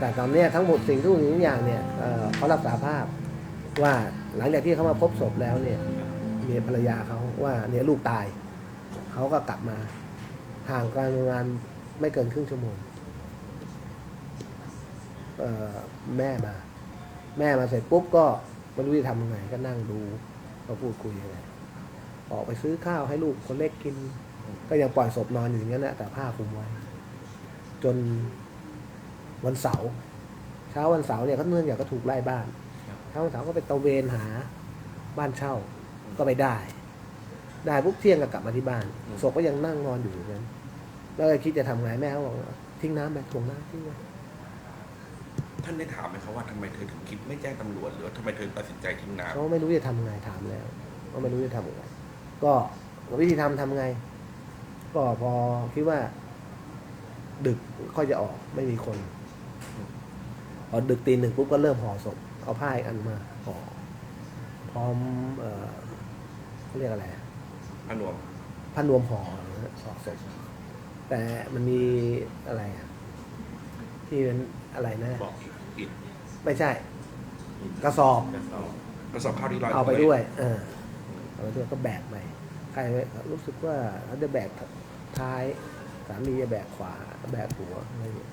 แต่ตอนเนี้ยทั้งหมดสิ่งทุกสิ่งทุกอย่างเนี่ยเเขารับสาภาพว่าหลังจากที่เขามาพบศพแล้วเนี่ยเมียภรรยาเขาว่าเนี่ยลูกตาย เขาก็กลับมาห่างกันประมาณไม่เกินครึ่งชั่วโมงแม่มา แม่มาเสร็จปุ๊บก็ไม่รู้จะทำยังไงก็นั่งดูก็พูดคุยยังไงออกไปซื้อข้าวให้ลูกคนเล็กกิน ก็ยังปล่อยศพนอนอยู่อย่างนั้นแหละแต่ผ้าคลุมไว้ จน วันเสาร์เช้าวันเสาร์เนี่ยก็เนื่องจากก็ถูกไล่บ้านเช้าวันเสาร์ก็ไปตระเวนหาบ้านเช่าก็ไปได้ ได้ปุ๊บเที่ยงก็กลับมาที่บ้านศพก็ยังนั่งนอนอยู่อย่างนั้นแล้วก็คิดจะทำไงแม่เขาบอกว่าทิ้งน้ำไปถ่วงน้ำทิ้งไว้ท่านได้ถามไหมครับว่าทำไมเธอถึงคิดไม่แจ้งตำรวจหรือว่าทำไมเธอตัดสินใจทิ้งน้เขาไม่รู้จะทำไงถามแล้วก็ไม่รู้จะทำยังไงก็วิธีทำทำไง ก็พอคิดว่า ดึกค่อยจะออกไม่มีคน พอดึกตีหนึ่งปุ๊บก็เริ่มห่อศพเอาผ้าอีกอันมาห่อพร้อมเอ่อเขาเรียกอะไรอะำพนวมผ้านวมห่อนะฮะห่อศพแต่มันมีอะไรอะที่เป็นอะไรนะ บอกอิดไม่ใช่กระสอบกระสอบข้าวที่ลอยเอาไปด้วย เออเอาไปด้วยก็แบกไปใครรู้สึกว่าเขาจะแบกท้าย สามีจะแบกขวา แบกหัวอะไรอย่างเงี้ย